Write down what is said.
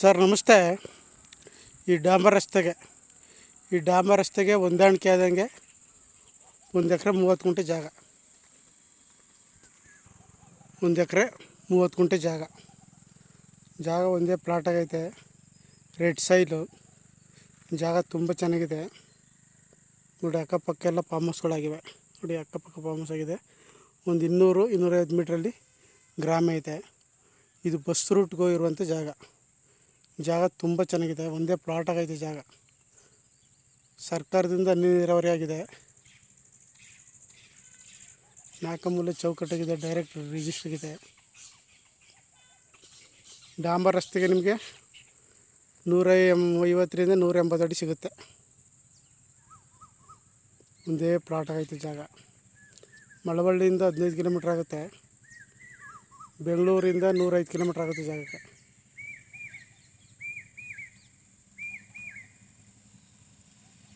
Sir, ನಮಸ್ತೆ. ಈ ಡಾಂಬರ್ ರಸ್ತೆಗೆ, ಈ ಡಾಂಬರ್ ರಸ್ತೆಗೆ ಹೊಂದಾಣಿಕೆ ಆದಂಗೆ ಒಂದು ಎಕರೆ ಮೂವತ್ತು ಗುಂಟೆ ಜಾಗ. ಒಂದು ಎಕರೆ ಮೂವತ್ತು ಗುಂಟೆ ಜಾಗ. ಜಾಗ ಒಂದೇ ಪ್ಲಾಟ್ ಆಗೈತೆ. ರೆಡ್ ಸೈಲು ಜಾಗ ತುಂಬ ಚೆನ್ನಾಗಿದೆ. ನೋಡಿ, ಅಕ್ಕಪಕ್ಕ ಎಲ್ಲ ಫಾರ್ಮ್ ಹೌಸ್ಗಳಾಗಿವೆ ನೋಡಿ, ಅಕ್ಕಪಕ್ಕ ಫಾರ್ಮ್ ಹೌಸ್ ಆಗಿದೆ. ಒಂದು ಇನ್ನೂರು, ಇನ್ನೂರೈವತ್ತು ಮೀಟ್ರಲ್ಲಿ ಗ್ರಾಮ ಐತೆ. ಇದು ಬಸ್ ರೂಟ್ಗೆ ಹೋಗಿರುವಂಥ ಜಾಗ. ಜಾಗ ತುಂಬ ಚೆನ್ನಾಗಿದೆ. ಒಂದೇ ಪ್ಲಾಟ್ ಆಗೈತೆ ಜಾಗ. ಸರ್ಕಾರದಿಂದ ನೀರಾವರಿ ಆಗಿದೆ. ನಾಲ್ಕು ಮೂಲೆ ಚೌಕಟ್ಟಾಗಿದೆ ಡೈರೆಕ್ಟ್ ಇದೆ ಡಾಂಬರ್ ರಸ್ತೆಗೆ ನಿಮಗೆ ನೂರ ಎಂ ಐವತ್ತರಿಂದ ನೂರ ಎಂಬತ್ತು ಅಡಿ ಸಿಗುತ್ತೆ. ಒಂದೇ ಪ್ಲಾಟ್ ಆಗೈತೆ ಜಾಗ. ಮಳವಳ್ಳಿಯಿಂದ ಹದಿನೈದು ಕಿಲೋಮೀಟ್ರ್ ಆಗುತ್ತೆ. ಬೆಂಗಳೂರಿಂದ ನೂರೈದು ಕಿಲೋಮೀಟ್ರ್ ಆಗುತ್ತೆ ಜಾಗಕ್ಕೆ.